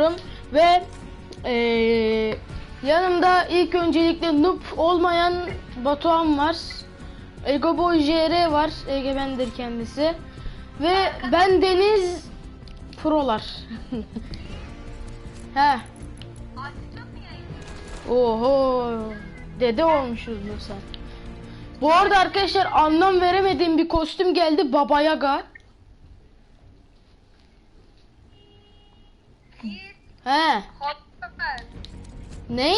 oynuyorum ve eee, yanımda ilk öncelikle noob olmayan Batuhan var. Ego Boy JR var. Egemendir kendisi. Ve ben Deniz Prolar. He. Oho. Dede olmuşuzdur sen. Bu arada arkadaşlar anlam veremediğim bir kostüm geldi. Baba Yaga. He. hazır ver. Ney?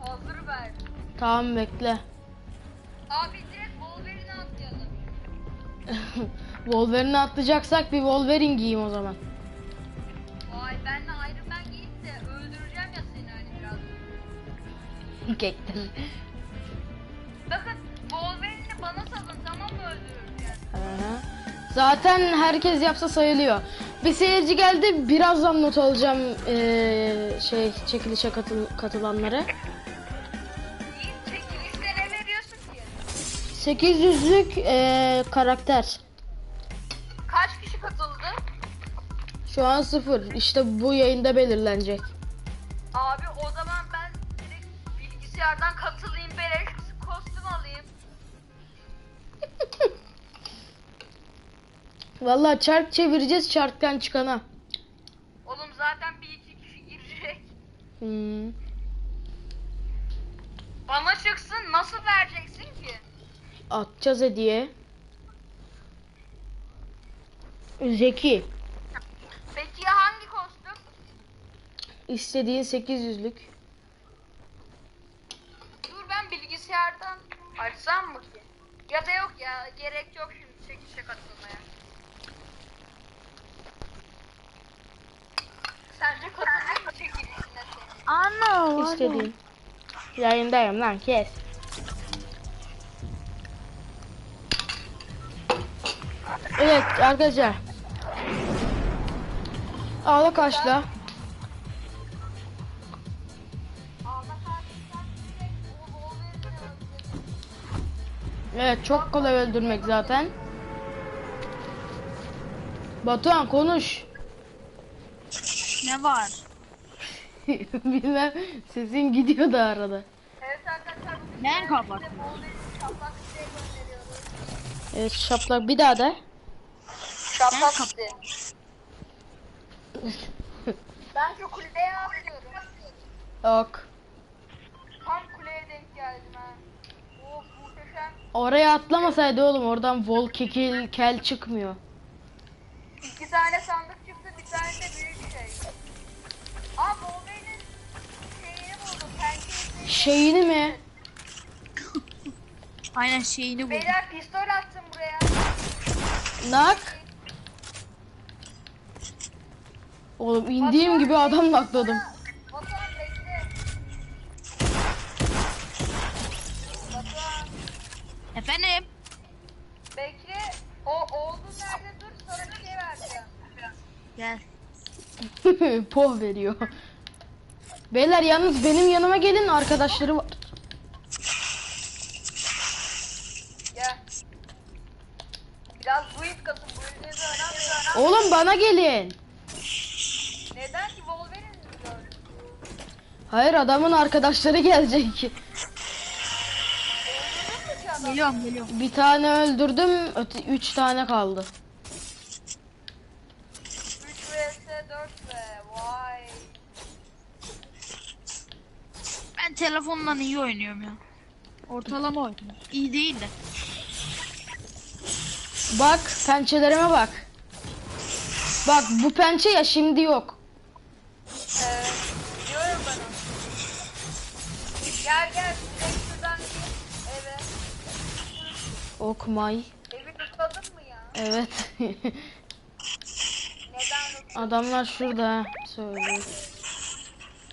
Hazır ver. Tamam bekle. Abi direkt Wolverine'e atlayalım. Wolverine'i atlayacaksak bir Wolverine giyeyim o zaman. Vay ben de Iron Man giyip de öldüreceğim ya seni hani biraz. Kektir. Bakın Wolverine'i bana salın tamam mı öldürürken? Aha. Zaten herkes yapsa sayılıyor. Bir seyirci geldi. Birazdan not alacağım eee, şey çekilişe katıl ki? 800'lük eee, karakter. Kaç kişi katıldı? Şu an sıfır. İşte bu yayında belirlenecek. Vallahi çark çevireceğiz çarktan çıkana. Oğlum zaten bir iki kişi girecek. Hmm. Bana çıksın nasıl vereceksin ki? Atacağız hediye. Zeki. Peki ya hangi kostüm? İstediğin 800'lük. Dur ben bilgisayardan açsam mı ki? Ya da yok ya gerek yok şimdi çekişe katılmaya. Sence katılayım mı çekilişine senin? Ana. İstediğin. Yayındayım lan kes. Evet arkadaşlar. Ağla kaçla. Evet çok kolay öldürmek zaten. Batuhan konuş. Ne var? Bilmem sesin gidiyor da arada. Evet arkadaşlar bugün Ben kapattım. Gönderiyoruz. Evet şaplak bir daha da. Şaplak site. Ben şu kuleye atlıyorum. Ok. Tam kuleye denk geldim ha. Of muhteşem. Oraya atlamasaydı oğlum oradan vol kekil kel çıkmıyor. İki tane sandık çıktı bir tane de büyük şey. Aa Wolverine'in şeyini buldum. Pençesini. Şeyini mi? Aynen şeyini buldum. Beyler pistol attım buraya. Nak. Oğlum indiğim gibi adam nakladım. Batuhan bekle. Batuhan Efendim? bekle. O oldu nerede dur sana bir şey vereceğim. Poh veriyor. Beyler yalnız benim yanıma gelin arkadaşları var. Gel. Biraz build katın. Build'inizi önemli. Oğlum bana gelin. Neden ki Wolverine mi gördün? Hayır adamın arkadaşları gelecek. Geliyorum geliyorum. Bir tane öldürdüm, öte, üç tane kaldı. 3 vs 4 ve vay. Ben telefondan iyi oynuyorum ya. Ortalama oynuyorum. İyi değil de. Bak pençelerime bak. Bak bu pençe ya şimdi yok. Evet. Diyorum ben onu. Gel gel. Direkt şuradan gir. Eve. Okmay. Evi tutmadın mı ya? Evet. Neden? Adamlar şurada ha, söylüyor.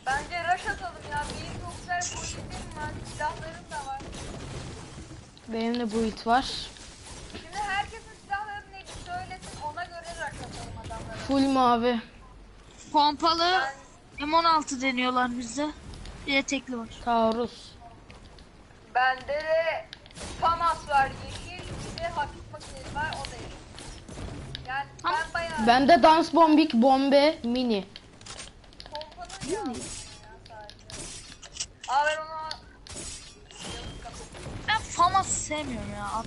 Bence rush atalım ya. Benim çok güzel build'im var. Silahlarım da var. Benim de bu it var. Şimdi herkesin silahları neydi söylesin. Ona göre rush atalım adamlara. Full mavi. Pompalı M16 deniyorlar bizde. Bir de tekli var. Taarruz. Bende de FAMAS var yeşil. Bir de hafif makineli var. O da yeşil. Yani ben bayağı... Bende dans bombik bombe mini. Değil mi? Aa ben onu... Ben famas sevmiyorum ya. At-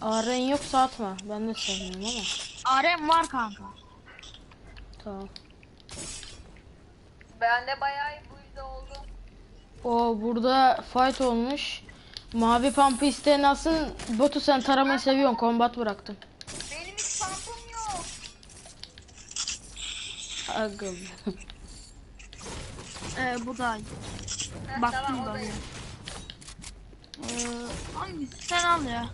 Aren yoksa atma. Ben de sevmiyorum ama. Arem var kanka. Tamam. Bende bayağı iyi bu yüzden oldu. O burada fight olmuş. Mavi pump'ı isteyen alsın. Botu sen taramayı seviyorsun. Kombat bıraktım. Agım. Ee, bu da iyi. Heh, Baktım tamam da. Ee, hangisi sen al ya.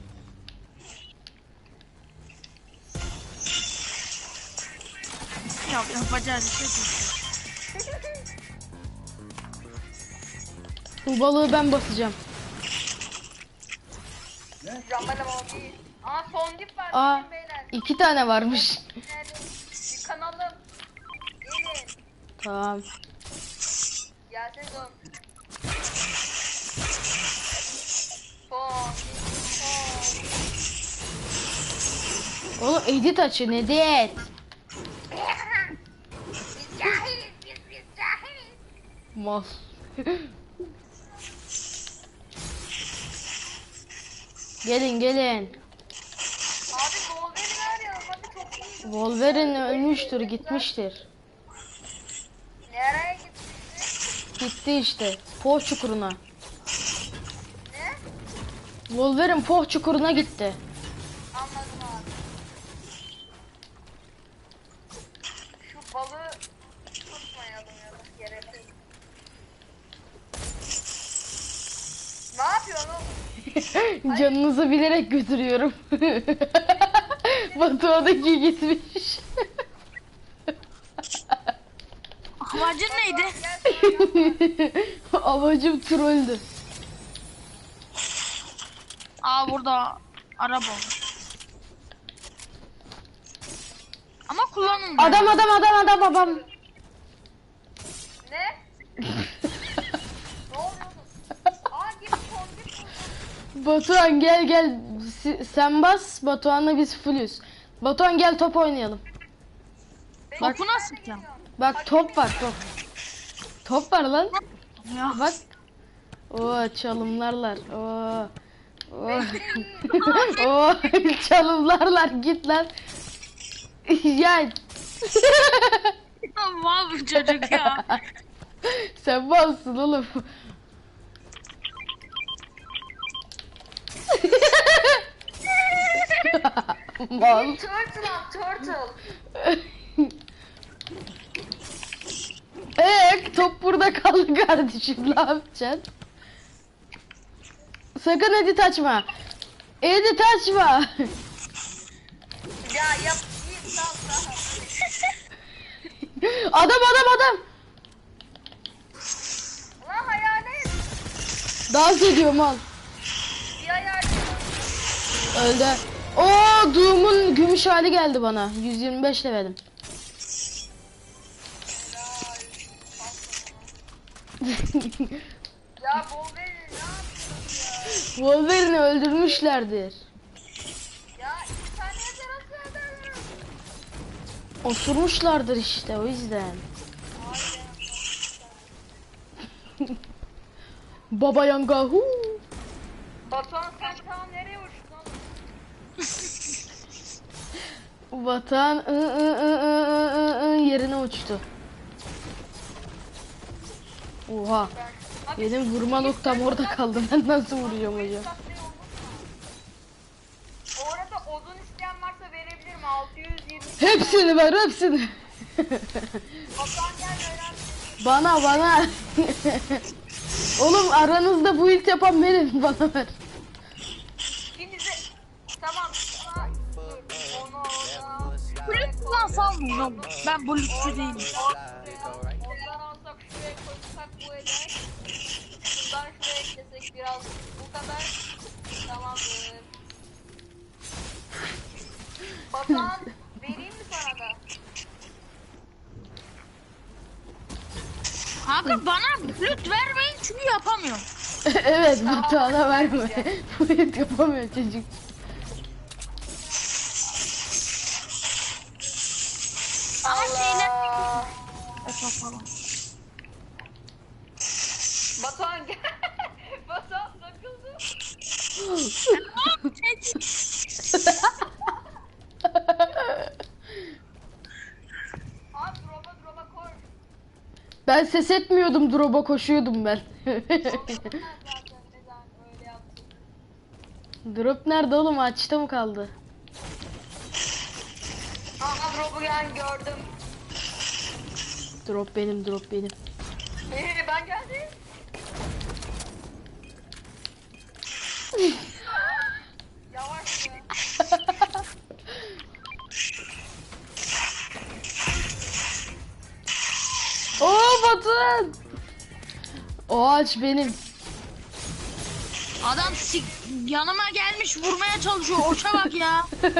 Ya yapacağı bir şey yok. Bu balığı ben basacağım. Aa son dip var Aa benim beyler. iki tane varmış. Tamam. Gelsene oğlum. Oğlum edit açın edit. Mal. gelin gelin. Abi hadi çok iyi. Wolverine ölmüştür gitmiştir. Nereye gitmişti? Gitti işte. Poh çukuruna. Ne? Wolverine poh çukuruna gitti. Anladım abi. Şu balığı tutmayalım ya da yok. Ne yapıyorsun oğlum? Canınızı bilerek götürüyorum. Batuhan'daki gitmiş. Amacın neydi? Amacım trolldü. Aa burada araba. Ama kullanılmıyor. Adam adam adam adam adam. Ne? Ne oluyor? Aa. Batuhan gel gel. Si- Sen bas. Batuhan'la biz fullüz. Batuhan gel top oynayalım. Topu nasıl geliyor. Bak top var top. Top var lan. Ya. Bak. Oo çalımlarlar. Oo. Oo. Oo çalımlarlar git lan. ya. Mal bu çocuk ya. Sen malsın oğlum. Mal. Turtle turtle. Eee top burada kaldı kardeşim ne yapacaksın? Sakın edit açma. Edit açma. Ya yap adam adam adam. Lan hayalet. Dans ediyor mal. Bir hayalet. Öldü. Oo Doom'un gümüş hali geldi bana. 125 levelim. Ya Wolverine ne yapıyorsun ya? Wolverine'i öldürmüşlerdir. Ya iki tane nasıl? Osurmuşlardır işte o yüzden. Baba Yanga hu. Batuhan sen tam nereye uçtun ı, ı, ı, ı, ı, ı, yerine uçtu. Oha. Benim vurma noktam orada kaldı. Ben nasıl vuracağım hocam? arada odun isteyen varsa verebilirim 620. Hepsini ver hepsini. Gel bana bana. Oğlum aranızda bu ilk yapan benim. Bana ver. İkinize tamam. Blitz lan salmayın oğlum. Ben blitçi değilim. Ondan alsak şuraya koysak bu eder. Şuradan şuraya eklesek biraz. Bu kadar. Tamamdır. Batuhan vereyim mi sana da? Kanka bana blüt vermeyin çünkü yapamıyorum. evet Batuhan'a verme. bu ilk yapamıyor çocuk. Ses etmiyordum drop'a koşuyordum ben. Drop nerede oğlum açta mı kaldı? Aha drop'u gel gördüm. Drop benim drop benim. Ee, ben geldim. Oo Batuhan! O ağaç benim. Adam sik- yanıma gelmiş vurmaya çalışıyor. Oça bak ya.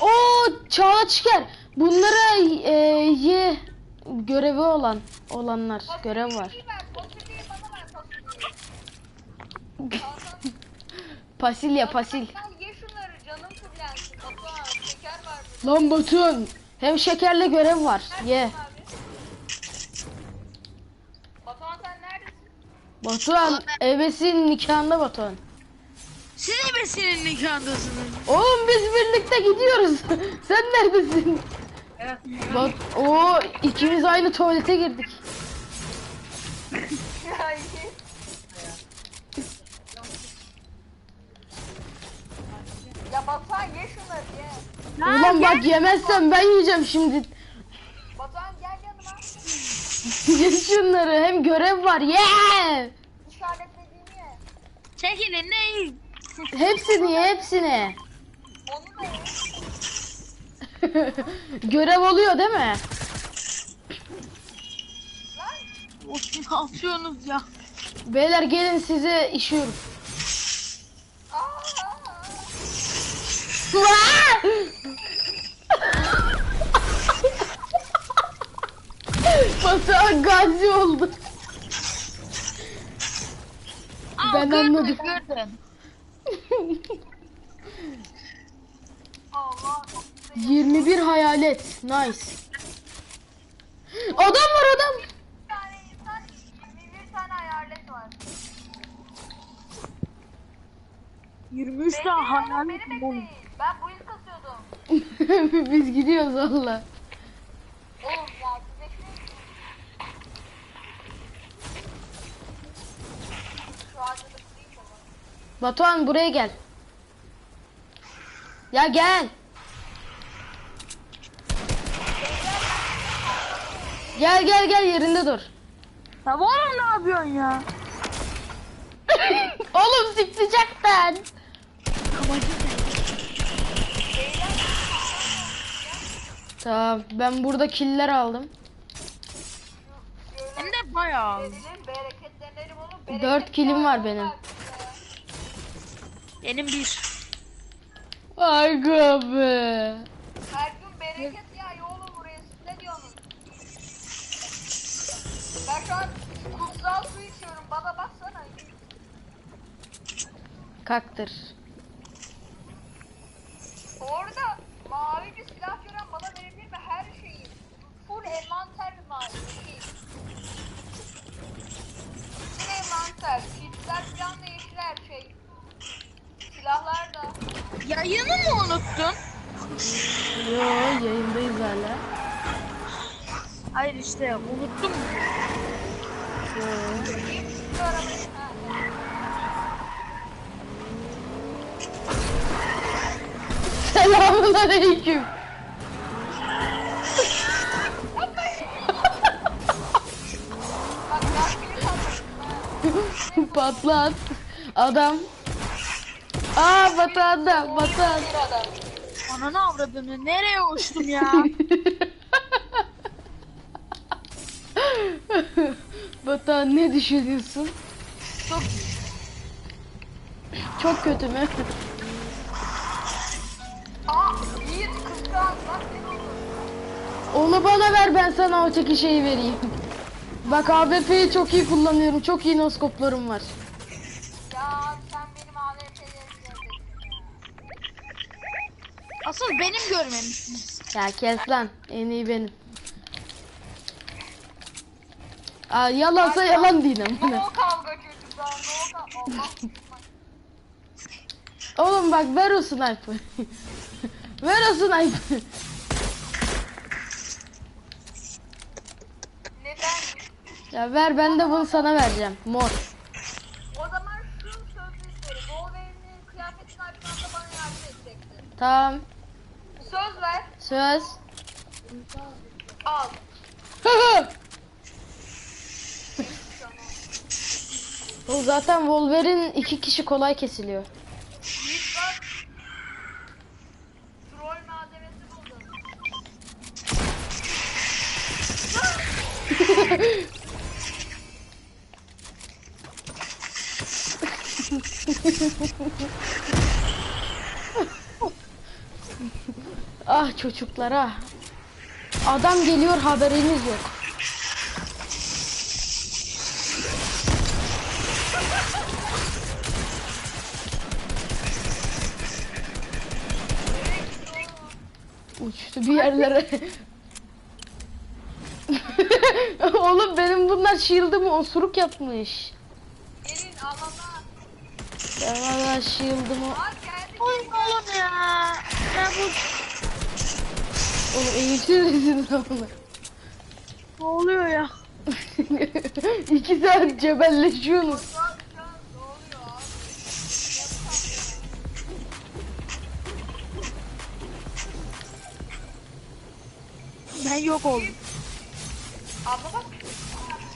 Oo Çağla çıkar. Bunlara e, ye görevi olan olanlar görev var. Pasilya pasil. Gel ye şunları canım fullensin. Batuhan şeker var. Lan Batuhan. Hem şekerle görev var. Ye. Abi. Batuhan sen neredesin? Batuhan ebesin nikahında Batuhan. Siz ebesinin nikahındasınız. Oğlum biz birlikte gidiyoruz. Sen neredesin? Bak o ikimiz aynı tuvalete girdik. Ya Batuhan ye. Ulan bak yemezsen ben yiyeceğim şimdi. Batuhan gel yanıma. Ye şunları hem görev var. Ye! İşaretlediğimi ye. Çekilin ne? Hepsini ye hepsini. Onu da ye. görev oluyor değil mi? Lan. Of, ne yapıyorsunuz ya? Beyler gelin size işiyorum. Aa. Batuhan gazi oldu. Aa, Ben gördün, anladım. Gördün. Allah. 21 hayalet. Nice. Adam var adam. Bir tane insan 21 tane hayalet var. 23 Beni, tane beni bekleyin. Ben bu yıl kasıyordum. Biz gidiyoruz valla. Batuhan buraya gel. Ya gel. Gel gel gel yerinde dur. Ya var ne yapıyorsun ya? Oğlum zıplayacak ben. Tamam ben burada killer aldım. Hem de bayağı. 4 kilim var benim. Benim bir. Ay be. Her gün bereket ya oğlum buraya ne diyorsun? Ben şu an kutsal su içiyorum. Baba baksana. Kaktır. Orada mavi bir silah gören bana verebilir mi? Her şeyi. Full envanter bir mavi. Şey. Envanter. Çiftler falan da yeşil her şey. Silahlar da. Yayını mı unuttun? Yo yayındayız hala. Hayır işte unuttum. Yo. Şu arabayı. Ha, evet. Selamun aleyküm. Patlat. Adam. Aa Batuhan da Batuhan. Bir adam. Ananı avradını nereye uçtum ya? Batuhan ne düşünüyorsun? Çok Çok kötü mü? Aa Yiğit kıskan. Bak ne oldu? Onu bana ver ben sana o çeki şeyi vereyim. Bak AWP'yi çok iyi kullanıyorum. Çok iyi noskoplarım var. Ya sen benim AWP'lerimi gördün. Asıl benim görmemişsiniz. Ya kes lan. En iyi benim. Aa, yalansa yalan diyeyim. No kavga çocuklar. No kavga. Allah. Oğlum bak ver o sniper. ver o sniper. Ya ver ben de bunu sana vereceğim. Mor. O zaman şu isterim. Wolverine'in kıyafetini açmamda bana yardım edeceksin. Tamam. Söz ver. Söz. Al. o zaten Wolverine iki kişi kolay kesiliyor. Yiğit bak. Troll malzemesi buldum. Ah çocuklara. Adam geliyor haberiniz yok. Uçtu bir yerlere. Oğlum benim bunlar shield'ımı osuruk yapmış. Ben valla shield'ımı... Oy oğlum ya. Ben bu Oğlum eğitimlisin onu. ne oluyor ya? İki saat cebelleşiyorsunuz. Ben yok oldum. Abla bak.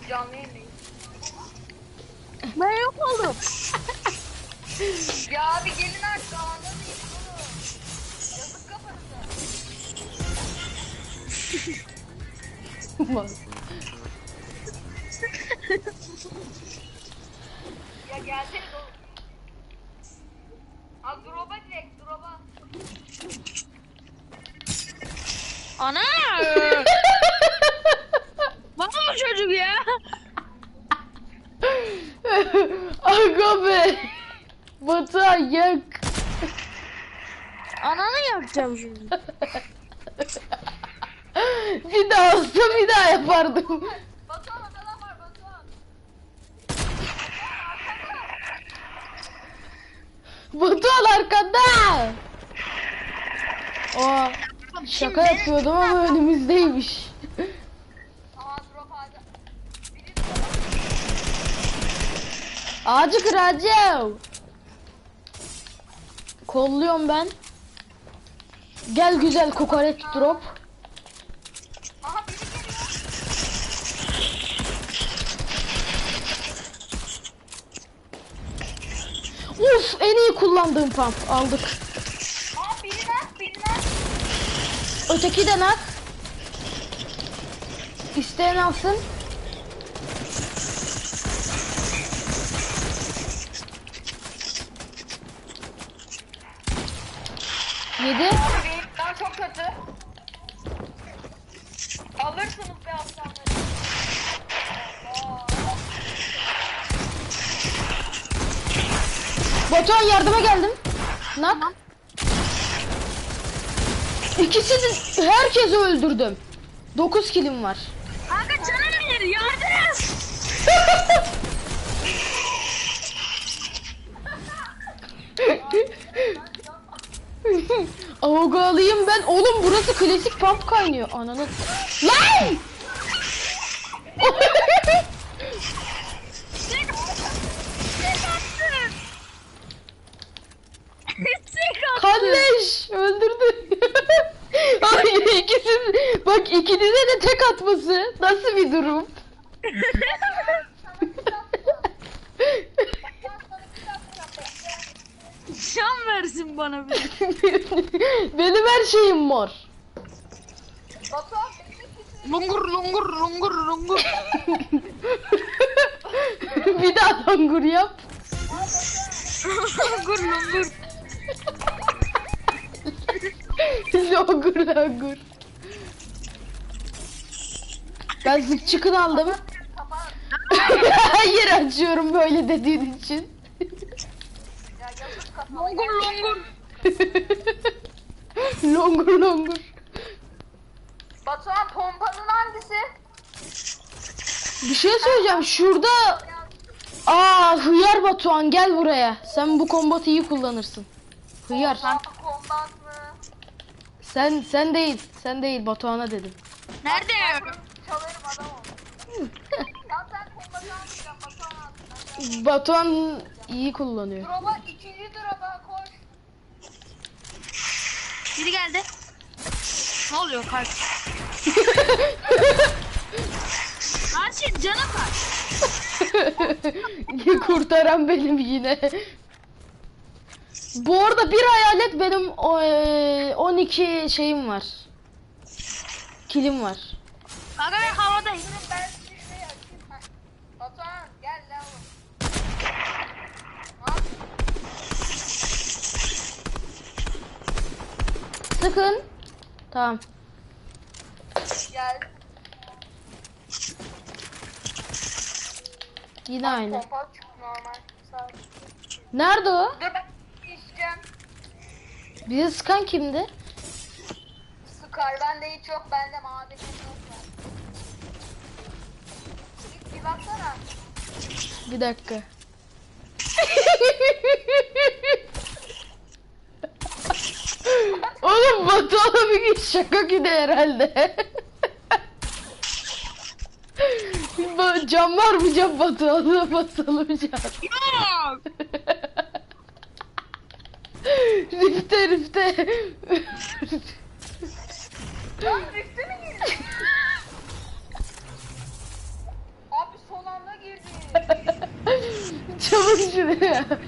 Canlı yayındayız. Ben yok oldum. Ya abi gelin artık alanda mıyız oğlum? Yazık kafanıza. Ya gelseniz oğlum. Al drop'a direkt drop'a. Ana! Var mı çocuk ya? Aga be. Batuhan yak. Ananı yakacağım şimdi. bir daha olsa bir daha yapardım. Batuhan adam var Batuhan. Batuhan arkanda. Aa, şaka yapıyordum ama önümüzdeymiş. Ağacı kıracağım. Kolluyorum ben. Gel güzel kokoreç drop. Aha. Uf en iyi kullandığım pump aldık. Aa biri nak biri nak. Öteki de nak. İsteyen alsın. Yedi. Daha çok kötü. Alırsınız be aslanları. Allah. Batuhan yardıma geldim. Nak. İkisini herkesi öldürdüm. 9 kilim var. Kanka canım bir yardım. Avoga alayım ben. Oğlum burası klasik pump kaynıyor. Ananı. Lan! Kalleş öldürdü. Ay ikisi bak ikinize de tek atması. Nasıl bir durum? Şan versin bana bir. Benim her şeyim mor. Lungur lungur lungur lungur. bir daha langur yap. lungur lungur. Langur langur. Ben zık çıkın aldım. Hayır açıyorum böyle dediğin için. Lungur lungur. longur longur. Batuhan pompanın hangisi? Bir şey söyleyeceğim. Şurada Aa hıyar Batuhan gel buraya. Sen bu kombatı iyi kullanırsın. Hıyar. Aa, kombat mı? Sen sen değil. Sen değil Batuhan'a dedim. Nerede? Çalarım adam ol. ya sen kombatı almayacaksın Batuhan altına. Batuhan iyi kullanıyor. Drop'a ikinci drop'a koş. Biri geldi. Ne oluyor kalp? Karşı canım var. Kurtaran benim yine. Bu arada bir hayalet benim o, e, 12 şeyim var. Kilim var. Kanka ben havadayım. Ben bir açayım. Heh. Batuhan gel lan. Sıkın. Tamam. Gel. Yine aynı. Pompa çık normal. Ol. Nerede o? Dur ben isteyeceğim. Bizi sıkan kimdi? Scar bende hiç yok. Bende mavi yok var. Bir, bir baksana. Bir dakika. Oğlum Batuhan'a bir gün şaka gibi herhalde. Cam var mı cam Batuhan'a basalım cam. Yok. rifte rifte. Lan düştü mü girdi? Abi son anda girdi. Çabuk şuraya. Bir tane. Aa adam ne?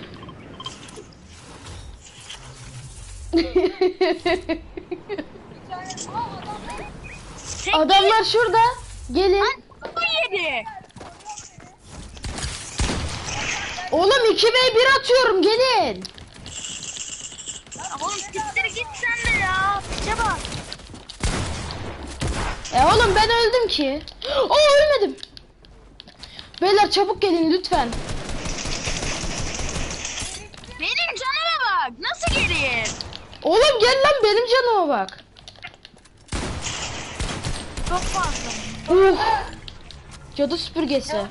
Tek Adamlar şurada. Gelin. Bu yedi. Oğlum 2v1 atıyorum gelin. Oğlum siktir git sen de ya. Piçe bak. E oğlum ben öldüm ki. Aa ölmedim. Beyler çabuk gelin lütfen. Benim canıma bak. Nasıl gelir? Oğlum gel lan benim canıma bak. Çok fazla. Uh. Cadı süpürgesi.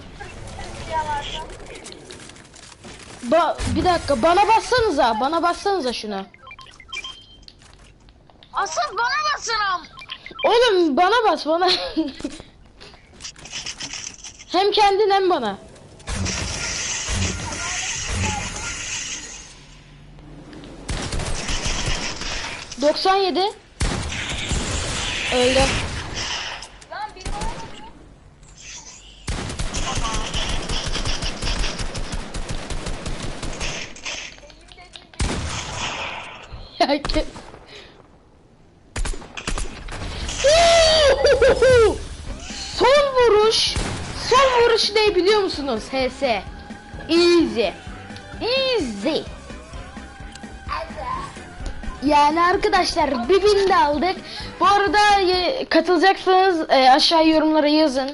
Ba bir dakika bana bassanıza. Bana bassanıza şunu. Asıl bana basınım. Oğlum bana bas bana. hem kendin hem bana. Doksan yedi. Öldü. Son vuruş. Son vuruş ne biliyor musunuz? HS. Easy. Easy. Yani arkadaşlar bir bin de aldık. Bu arada e, katılacaksanız e, aşağı yorumlara yazın.